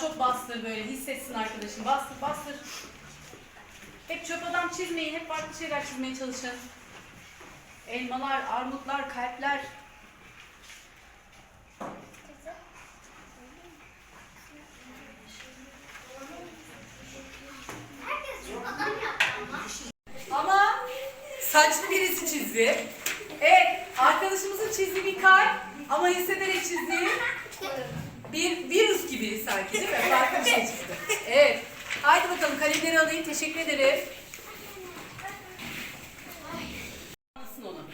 çok bastır böyle hissetsin arkadaşın. Bastır bastır. Hep çöp adam çizmeyin. Hep farklı şeyler çizmeye çalışın. Elmalar, armutlar, kalpler. Ama saçlı birisi çizdi. Evet, arkadaşımızın çizdiği bir kalp ama hissederek çizdiği bir virüs gibi sanki değil mi? Farklı bir şey çıktı. Evet. Haydi bakalım kalemleri alayım. Teşekkür ederim. Anlasın onu.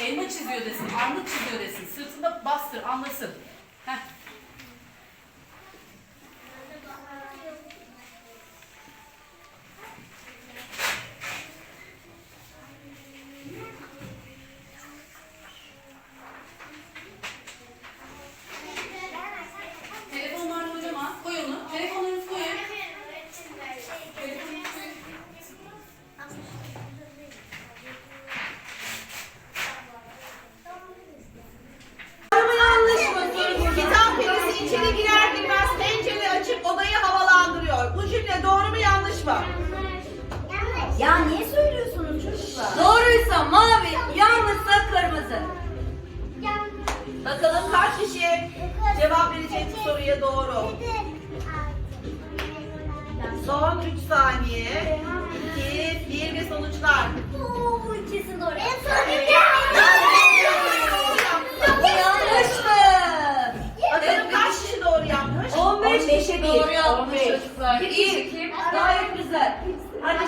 Elma çiziyor desin, armut çiziyor desin. Sırtında bastır, anlasın. Heh. İçeri girer girmez pencere açıp odayı havalandırıyor. Bu cümle doğru mu yanlış mı? Ya niye söylüyorsunuz çocuklar? Doğruysa mavi, yanlışsa kırmızı. Bakalım kaç kişi cevap verecek bu soruya doğru. Son 3 saniye. 2, 1 ve sonuçlar. 5'e 1. Doğru yapmış çocuklar. İyi. Gayet güzel. Hadi